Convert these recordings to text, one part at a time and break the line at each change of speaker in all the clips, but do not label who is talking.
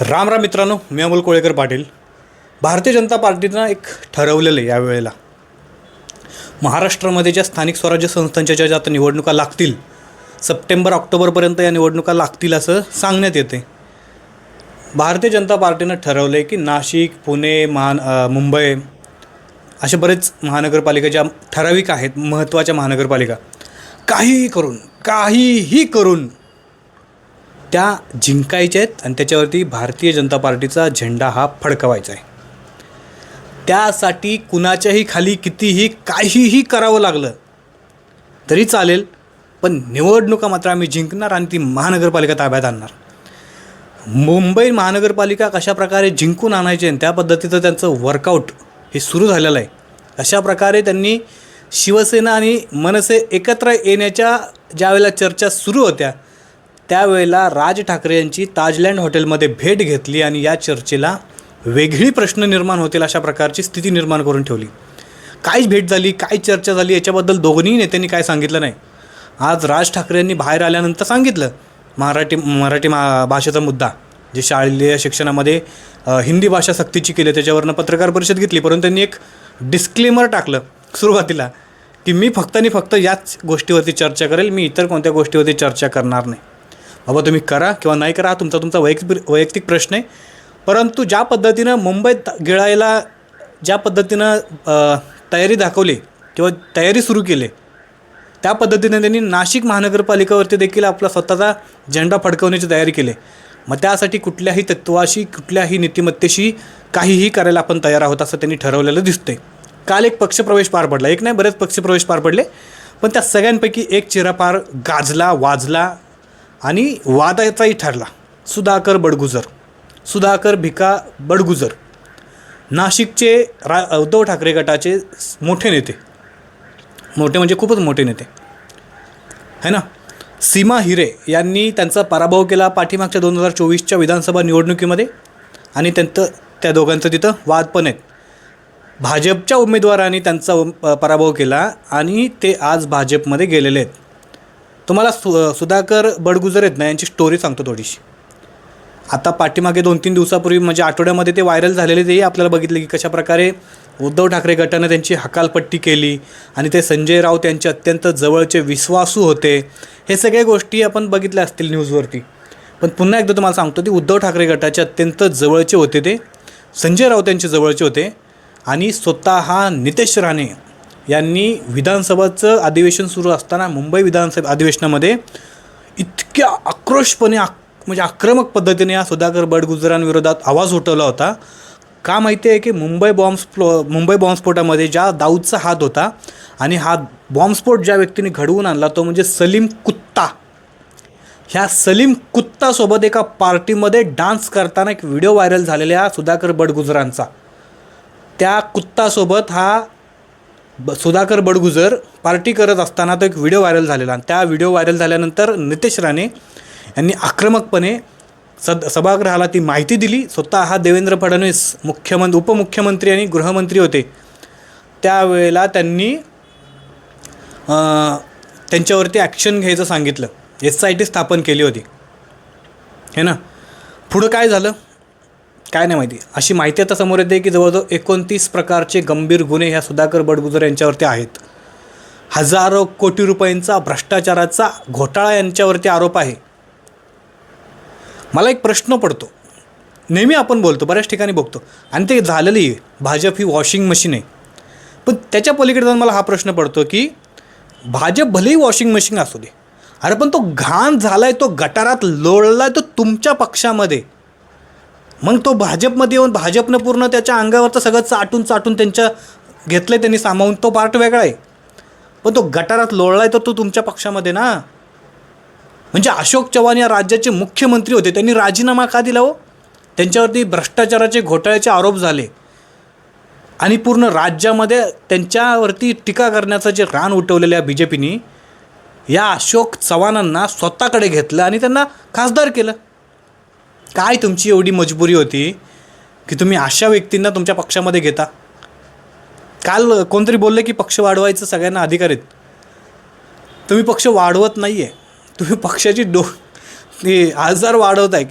राम राम मित्रांनो मी अमोल कोळेकर पाटील. भारतीय जनता पार्टीनं एक ठरवलेलं आहे यावेळेला. महाराष्ट्रामध्ये ज्या स्थानिक स्वराज्य संस्थांच्या ज्या आता निवडणुका लागतील सप्टेंबर ऑक्टोबरपर्यंत या निवडणुका लागतील असं सांगण्यात येते. भारतीय जनता पार्टीनं ठरवलं आहे की नाशिक पुणे महान मुंबई असे बरेच महानगरपालिका ज्या ठराविक आहेत महत्त्वाच्या महानगरपालिका काहीही करून काहीही करून त्या जिंकायच्या आहेत आणि त्याच्यावरती भारतीय जनता पार्टीचा झेंडा हा फडकवायचा आहे. त्यासाठी कुणाच्याही खाली कितीही काहीही करावं लागलं तरी चालेल पण निवडणुका मात्र आम्ही जिंकणार आणि ती महानगरपालिका ताब्यात आणणार. मुंबई महानगरपालिका कशा प्रकारे जिंकून आणायचे आणि त्या पद्धतीचं त्यांचं वर्कआउट हे सुरू झालेलं आहे. अशा प्रकारे त्यांनी शिवसेना आणि मनसे एकत्र येण्याच्या ज्यावेळेला चर्चा सुरू होत्या त्यावेळेला राज ठाकरे यांची ताजलँड हॉटेलमध्ये भेट घेतली आणि या चर्चेला वेगळी प्रश्न निर्माण होतील अशा प्रकारची स्थिती निर्माण करून ठेवली. काय भेट झाली काय चर्चा झाली याच्याबद्दल दोन्ही नेत्यांनी काय सांगितलं नाही. आज राज ठाकरे यांनी बाहेर आल्यानंतर सांगितलं मराठी मराठी मा भाषेचा मुद्दा जे शालेय शिक्षणामध्ये हिंदी भाषा सक्तीची केली त्याच्यावरनं पत्रकार परिषद घेतली परंतु त्यांनी एक डिस्क्लेमर टाकलं सुरुवातीला की मी फक्त आणि फक्त याच गोष्टीवरती चर्चा करेल मी इतर कोणत्या गोष्टीवरती चर्चा करणार नाही. बाबा तुम्ही करा किंवा नाही करा हा तुमचा तुमचा वैयक्तिक वैयक्तिक प्रश्न आहे. परंतु ज्या पद्धतीनं मुंबईत गिळायला ज्या पद्धतीनं तयारी दाखवली किंवा तयारी सुरू केली त्या पद्धतीने त्यांनी नाशिक महानगरपालिकेवरती देखील आपला स्वतःचा झेंडा फडकवण्याची तयारी केली. मग त्यासाठी कुठल्याही तत्वाशी कुठल्याही नीतिमत्तेशी काहीही करायला आपण तयार आहोत असं त्यांनी ठरवलेलं दिसतंय. काल एक पक्षप्रवेश पार पडला. एक नाही बरेच पक्षप्रवेश पार पडले. पण त्या सगळ्यांपैकी एक चेहरा पार गाजला वाजला आणि वादाचाही ठरला. सुधाकर बडगुजर. सुधाकर भिका बडगुजर. नाशिकचे रा उद्धव ठाकरे गटाचे मोठे नेते. मोठे म्हणजे खूपच मोठे नेते. है ना? सीमा हिरे यांनी त्यांचा पराभव केला पाठीमागच्या दोन हजार चोवीसच्या विधानसभा निवडणुकीमध्ये आणि त्यांचं त्या दोघांचं तिथं वाद पण आहेत. भाजपच्या उमेदवारांनी त्यांचा उम- पराभव केला आणि ते आज भाजपमध्ये गेलेले आहेत. तुम्हाला सु सुधाकर बडगुजर आहेत ना यांची स्टोरी सांगतो थोडीशी. आता पाठीमागे दोन तीन दिवसापूर्वी म्हणजे आठवड्यामध्ये ते व्हायरल झालेले तेही आपल्याला बघितले की कशाप्रकारे उद्धव ठाकरे गटानं त्यांची हकालपट्टी केली आणि ते संजय राऊत यांचे अत्यंत जवळचे विश्वासू होते. हे सगळ्या गोष्टी आपण बघितल्या असतील न्यूजवरती पण पुन्हा एकदा तुम्हाला सांगतो की उद्धव ठाकरे गटाचे अत्यंत जवळचे होते ते. संजय राऊत यांचे जवळचे होते. आणि स्वतः हा नितेश राणे यांनी विधानसभाचं अधिवेशन सुरू असताना मुंबई विधानसभा अधिवेशनामध्ये इतक्या आक्रोशपणे आक म्हणजे आक्रमक पद्धतीने या सुधाकर बडगुजरांविरोधात आवाज उठवला होता. का माहिती आहे की मुंबई बॉम्बस्फो मुंबई बॉम्बस्फोटामध्ये ज्या दाऊदचा हात होता आणि हा बॉम्बस्फोट ज्या व्यक्तीने घडवून आणला तो म्हणजे सलीम कुत्ता. ह्या सलीम कुत्तासोबत एका पार्टीमध्ये डान्स करताना एक व्हिडिओ व्हायरल झालेल्या सुधाकर बडगुजरांचा. त्या कुत्तासोबत हा ब सुधाकर बडगुजर पार्टी करत असताना तो एक व्हिडिओ व्हायरल झालेला. आणि त्या व्हिडिओ व्हायरल झाल्यानंतर नितेश राणे यांनी आक्रमकपणे सद सभागृहाला ती माहिती दिली. स्वतः हा देवेंद्र फडणवीस मुख्यमंत्री उपमुख्यमंत्री आणि गृहमंत्री होते. त्यावेळेला त्यांनी त्यांच्यावरती ॲक्शन घ्यायचं सांगितलं. एस आय टी स्थापन केली होती. हे ना? पुढं काय झालं? काय नाही माहिती. अशी माहिती आता समोर येते की जवळजवळ एकोणतीस प्रकारचे गंभीर गुन्हे ह्या सुधाकर बडगुजर यांच्यावरती आहेत. हजारो कोटी रुपयांचा भ्रष्टाचाराचा घोटाळा यांच्यावरती आरोप आहे. मला एक प्रश्न पडतो. नेहमी आपण बोलतो बऱ्याच ठिकाणी बघतो. आणि ते झालेली आहे. भाजप ही वॉशिंग मशीन आहे. पण त्याच्या पलीकडे जाऊन मला हा प्रश्न पडतो की भाजप भलेही वॉशिंग मशीन असू दे अरे पण तो घाण झाला आहे तो गटारात लोळला आहे तो तुमच्या पक्षामध्ये. मग तो भाजपमध्ये येऊन भाजपनं पूर्ण त्याच्या अंगावरचं सगळं चाटून चाटून त्यांच्या घेतलं त्यांनी सामावून. तो पार्ट वेगळा आहे. पण तो गटारात लोळला आहे तर तो तुमच्या पक्षामध्ये ना. म्हणजे अशोक चव्हाण या राज्याचे मुख्यमंत्री होते. त्यांनी राजीनामा का दिला हो? त्यांच्यावरती भ्रष्टाचाराचे घोटाळ्याचे आरोप झाले. आणि पूर्ण राज्यामध्ये त्यांच्यावरती टीका करण्याचं जे रान उठवलेलं आहे बी जे पीनी या अशोक चव्हाणांना स्वतःकडे घेतलं आणि त्यांना खासदार केलं. काय तुमची एवढी मजबुरी होती की तुम्ही अशा व्यक्तींना तुमच्या पक्षामध्ये घेता? काल कोणतरी बोललं की पक्ष वाढवायचं सगळ्यांना अधिकार आहेत. तुम्ही पक्ष वाढवत नाही आहे तुम्ही पक्षाची डो ते आजार वाढवत आहे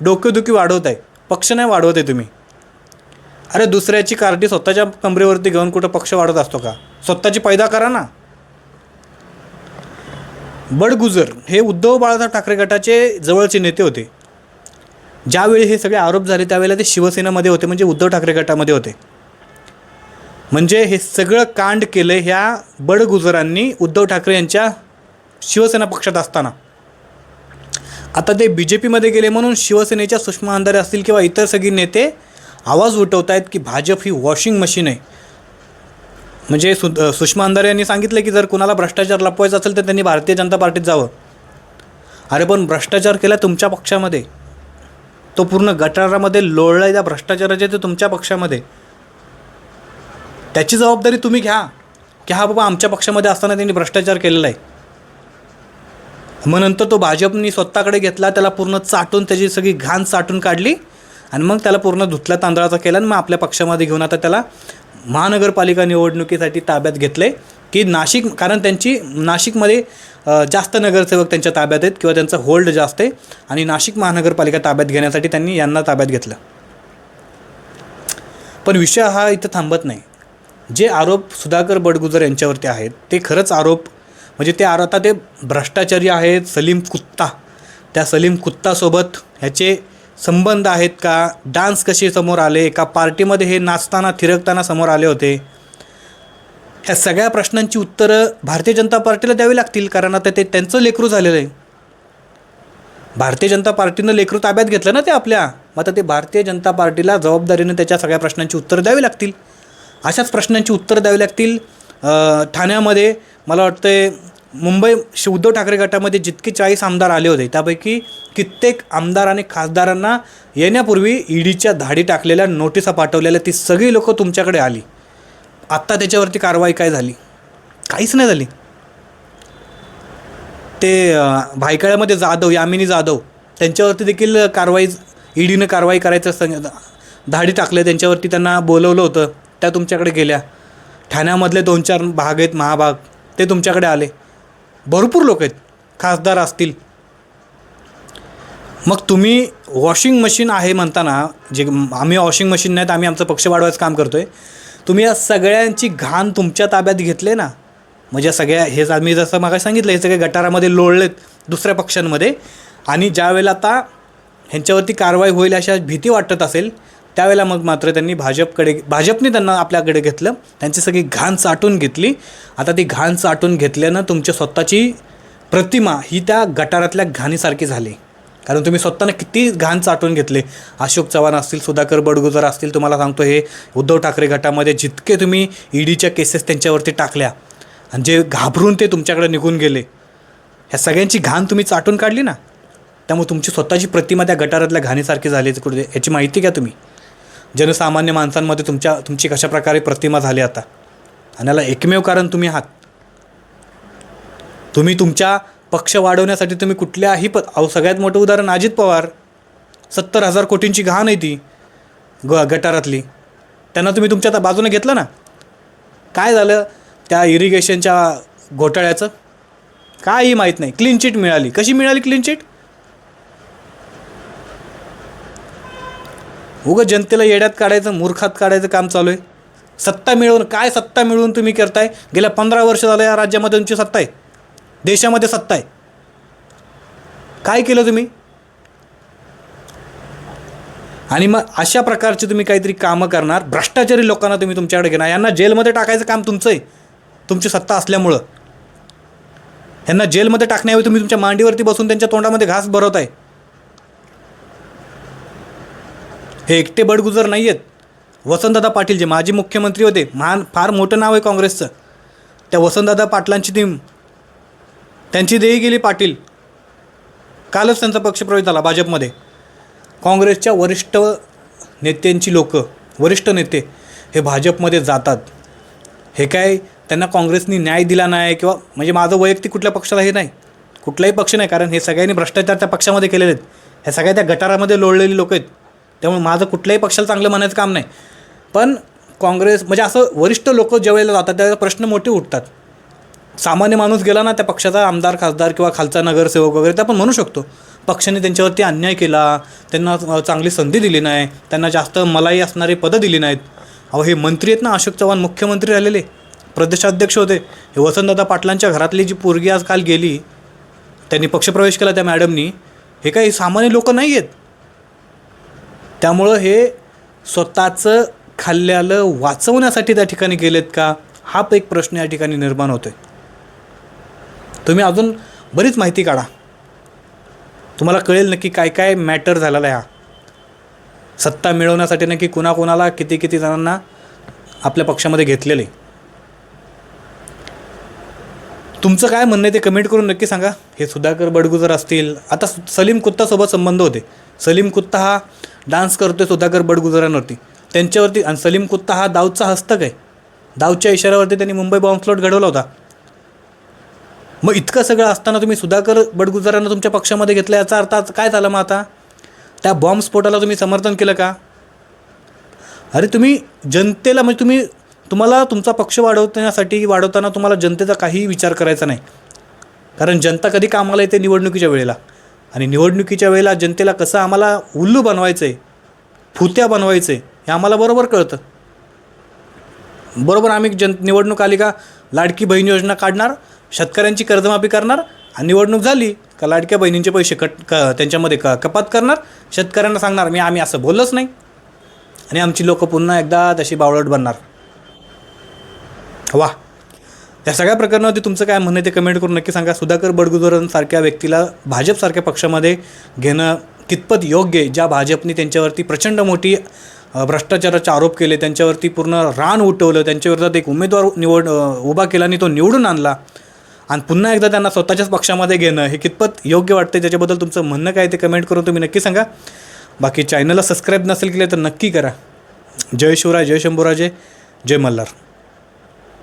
डोकेदुखी वाढवत आहे पक्ष नाही वाढवत आहे तुम्ही. अरे दुसऱ्याची कार्टी स्वतःच्या कमरेवरती घेऊन कुठं पक्ष वाढवत असतो का? स्वतःची पैदा करा ना. बडगुजर हे उद्धव बाळासाहेब ठाकरे गटाचे जवळचे नेते होते. ज्यावेळी हे सगळे आरोप झाले त्यावेळेला ते शिवसेनेमध्ये होते म्हणजे उद्धव ठाकरे गटामध्ये होते. म्हणजे हे सगळं कांड केलं ह्या बडगुजरांनी उद्धव ठाकरे यांच्या शिवसेना पक्षात असताना. आता ते बी जे पीमध्ये गेले म्हणून शिवसेनेच्या सुषमा अंधारे असतील किंवा इतर सगळी नेते आवाज उठवत आहेत की भाजप ही वॉशिंग मशीन आहे. म्हणजे सु सुषमा अंधारे यांनी सांगितलं की जर कुणाला भ्रष्टाचार लपवायचा असेल तर त्यांनी भारतीय जनता पार्टीत जावं. अरे पण भ्रष्टाचार केला तुमच्या पक्षामध्ये. तो पूर्ण गटारामध्ये लोळला त्या भ्रष्टाचाराचे ते तुमच्या पक्षामध्ये. त्याची जबाबदारी तुम्ही घ्या. की हा बाबा आमच्या पक्षामध्ये असताना त्यांनी भ्रष्टाचार केलेला आहे. मग नंतर तो भाजपनी स्वतःकडे घेतला त्याला पूर्ण चाटून त्याची सगळी घाण चाटून काढली. आणि मग त्याला पूर्ण धुतला तांदळाचा केला आणि मग आपल्या पक्षामध्ये घेऊन आता त्याला महानगरपालिका निवडणुकीसाठी ताब्यात घेतले की नाशिक कारण त्यांची नाशिकमध्ये जास्त नगरसेवक त्यांच्या ताब्यात आहेत किंवा त्यांचं होल्ड जास्त आहे. आणि नाशिक महानगरपालिका ताब्यात घेण्यासाठी त्यांनी यांना ताब्यात घेतलं. पण विषय हा इथं थांबत नाही. जे आरोप सुधाकर बडगुजर यांच्यावरती आहेत ते खरंच आरोप म्हणजे ते आरो आता ते भ्रष्टाचारी आहेत सलीम कुत्ता. त्या सलीम कुत्तासोबत ह्याचे संबंध आहेत का? डान्स कसे समोर आले? एका पार्टीमध्ये हे नाचताना थिरकताना समोर आले होते. ह्या सगळ्या प्रश्नांची उत्तरं भारतीय जनता पार्टीला द्यावी लागतील कारण आता ते त्यांचं लेकरू झालेलं आहे. भारतीय जनता पार्टीनं लेकरू ताब्यात घेतलं ना ते आपल्या? मग आता ते भारतीय जनता पार्टीला जबाबदारीनं त्याच्या सगळ्या प्रश्नांची उत्तरं द्यावी लागतील. अशाच प्रश्नांची उत्तरं द्यावी लागतील. ठाण्यामध्ये मला वाटतं मुंबई शि- उद्धव ठाकरे गटामध्ये जितके चाळीस आमदार आले होते त्यापैकी कित्येक आमदार आणि खासदारांना येण्यापूर्वी ईडीच्या धाडी टाकलेल्या नोटिसा पाठवलेल्या ती सगळी लोकं तुमच्याकडे आली. आत्ता त्याच्यावरती कारवाई काय झाली? काहीच नाही झाली. ते भायखळ्यामध्ये जाधव यामिनी जाधव त्यांच्यावरती देखील कारवाई ईडीनं कारवाई करायचं सांग धाडी टाकले त्यांच्यावरती त्यांना बोलवलं होतं. त्या तुमच्याकडे गेल्या. ठाण्यामधले दोन चार भाग आहेत महाभाग ते तुमच्याकडे आले. भरपूर लोक आहेत खासदार असतील. मग तुम्ही वॉशिंग मशीन आहे म्हणताना जे आम्ही वॉशिंग मशीन नाहीत आम्ही आमचं पक्ष वाढवायचं काम करतो आहे तुम्ही या सगळ्यांची घाण तुमच्या ताब्यात घेतले ना? म्हणजे सगळ्या हे मी जसं मागा सांगितलं हे सगळे गटारामध्ये लोळलेत दुसऱ्या पक्षांमध्ये. आणि ज्यावेळेला आता ह्यांच्यावरती कारवाई होईल अशा भीती वाटत असेल त्यावेळेला मग मात्र त्यांनी भाजपकडे भाजपने त्यांना आपल्याकडे घेतलं. त्यांची सगळी घाण चाटून घेतली. आता ती घाण चाटून घेतल्यानं तुमच्या स्वतःची प्रतिमा ही त्या गटारातल्या घाणीसारखी झाली. कारण तुम्ही स्वतःनं किती घाण चाटून घेतले. अशोक चव्हाण असतील सुधाकर बडगुजर असतील तुम्हाला सांगतो हे उद्धव ठाकरे गटामध्ये जितके तुम्ही ईडीच्या केसेस त्यांच्यावरती टाकल्या आणि जे घाबरून ते तुमच्याकडे निघून गेले ह्या सगळ्यांची घाण तुम्ही चाटून काढली ना? त्यामुळे तुमची स्वतःची प्रतिमा त्या गटारातल्या घाणीसारखी झाली कुठे? याची माहिती घ्या तुम्ही. जनसामान्य माणसांमध्ये तुमच्या तुमची कशा प्रकारे प्रतिमा झाली आता? आणि याला एकमेव कारण तुम्ही आहात. तुम्ही तुमच्या पक्ष वाढवण्यासाठी तुम्ही कुठल्याही प अहो सगळ्यात मोठं उदाहरण अजित पवार. सत्तर हजार कोटींची घाण आहे ती ग गटारातली. त्यांना तुम्ही तुमच्या आता बाजूने घेतलं ना? काय झालं त्या इरिगेशनच्या घोटाळ्याचं? काही माहीत नाही. क्लीन चिट मिळाली. कशी मिळाली क्लीन चिट उगं जनतेला येड्यात काढायचं मूर्खात काढायचं काम चालू आहे. सत्ता मिळवून काय सत्ता मिळवून तुम्ही करताय? गेल्या पंधरा वर्ष झालं या राज्यामध्ये तुमची सत्ता आहे. देशामध्ये सत्ता आहे. काय केलं तुम्ही? आणि मग अशा प्रकारची तुम्ही काहीतरी कामं करणार भ्रष्टाचारी लोकांना तुम्ही तुमच्याकडे घेणार. यांना जेलमध्ये टाकायचं काम तुमचं आहे. तुमची सत्ता असल्यामुळं. यांना जेलमध्ये टाकण्याऐवजी तुम्ही तुमच्या मांडीवरती बसून त्यांच्या तोंडामध्ये घास भरवताय हे एकटे बडगुजर नाही आहेत वसंतदादा पाटील जे माजी मुख्यमंत्री होते महान फार मोठं नाव आहे काँग्रेसचं. त्या वसंतदादा पाटलांची ती त्यांची देही गेली पाटील. कालच त्यांचा पक्षप्रवेश झाला भाजपमध्ये. काँग्रेसच्या वरिष्ठ नेत्यांची लोक वरिष्ठ नेते हे भाजपमध्ये जातात. हे काय त्यांना काँग्रेसनी न्याय दिला नाही किंवा म्हणजे माझं वैयक्तिक कुठल्या पक्षाला हे नाही. कुठलाही पक्ष नाही कारण हे सगळ्यांनी भ्रष्टाचार त्या पक्षामध्ये केलेले आहेत. ह्या सगळ्या त्या गटारामध्ये लोळलेली लोक आहेत. त्यामुळे माझं कुठल्याही पक्षाला चांगलं म्हणायचं काम नाही. पण काँग्रेस म्हणजे असं वरिष्ठ लोक ज्यावेळेला जातात त्यावेळेला प्रश्न मोठे उठतात. सामान्य माणूस गेला ना त्या पक्षाचा आमदार खासदार किंवा खालचा नगरसेवक वगैरे ते आपण म्हणू शकतो. पक्षाने त्यांच्यावरती अन्याय केला त्यांना चांगली संधी दिली नाही त्यांना जास्त मलाई असणारी पदं दिली नाहीत. अहो हे मंत्री आहेत ना अशोक चव्हाण मुख्यमंत्री राहिलेले प्रदेशाध्यक्ष होते. हे वसंतदादा पाटलांच्या घरातली जी पोरगी आज काल गेली त्यांनी पक्षप्रवेश केला त्या मॅडमनी हे काही सामान्य लोक नाही आहेत त्यामुळं हे स्वतःचं खाल्ल्यालं वाचवण्यासाठी त्या ठिकाणी गेलेत का? हा एक प्रश्न या ठिकाणी निर्माण होतोय. तुम्ही अजून बरीच माहिती काढा. तुम्हाला कळेल नक्की काय काय मॅटर झालेला आहे हा. सत्ता मिळवण्यासाठी नक्की कुणाकुणाला किती किती जणांना आपल्या पक्षामध्ये घेतलेलं. आहे तुमचं काय म्हणणं आहे ते कमेंट करून नक्की सांगा. हे सुधाकर बडगुजर असतील. आता सलीम कुत्तासोबत संबंध होते. सलीम कुत्ता हा डान्स करतोय सुधाकर बडगुजरांवरती. त्यांच्यावरती आणि सलीम कुत्ता हा दाऊदचा हस्तक आहे. दाऊदच्या इशाऱ्यावरती त्यांनी मुंबई बॉम्बस्फोट घडवला होता. मग इतकं सगळं असताना तुम्ही सुधाकर बडगुजारांना तुमच्या पक्षामध्ये घेतलं याचा अर्थ आज काय झालं मग आता? त्या बॉम्बस्फोटाला तुम्ही समर्थन केलं का? अरे तुम्ही जनतेला म्हणजे तुम्ही तुम्हाला तुमचा पक्ष वाढवण्यासाठी वाढवताना तुम्हाला जनतेचा काहीही विचार करायचा नाही. कारण जनता कधी कामाला येते निवडणुकीच्या वेळेला. आणि निवडणुकीच्या वेळेला जनतेला कसं आम्हाला उल्लू बनवायचं आहे फुत्या बनवायचं आहे हे आम्हाला बरोबर कळतं. बरोबर आम्ही जन निवडणूक आली का लाडकी बहीण योजना काढणार शेतकऱ्यांची कर्जमाफी करणार आणि निवडणूक झाली का लाडक्या बहिणींचे पैसे कट क त्यांच्यामध्ये क कपात करणार? शेतकऱ्यांना सांगणार मी आम्ही असं बोललंच नाही. आणि आमची लोकं पुन्हा एकदा तशी बावळट बनणार. वा या सगळ्या प्रकरणावरती तुमचं काय म्हणणं आहे ते कमेंट करून नक्की सांगा. सुधाकर बडगुजरांसारख्या व्यक्तीला भाजपसारख्या पक्षामध्ये घेणं कितपत योग्य आहे? ज्या भाजपने त्यांच्यावरती प्रचंड मोठी भ्रष्टाचाराचे आरोप केले त्यांच्यावरती पूर्ण रान उठवलं त्यांच्याविरोधात एक उमेदवार निवड उभा केला आणि तो निवडून आणला. आणि पुन्हा एकदा त्यांना स्वतःच्याच पक्षामध्ये घेणं हे कितपत योग्य वाटतं त्याच्याबद्दल तुमचं म्हणणं काय ते कमेंट करून तुम्ही नक्की सांगा. बाकी चॅनलला सबस्क्राईब नसेल केले तर नक्की करा. जय शिवराय जय शंभूराजे जय मल्हार.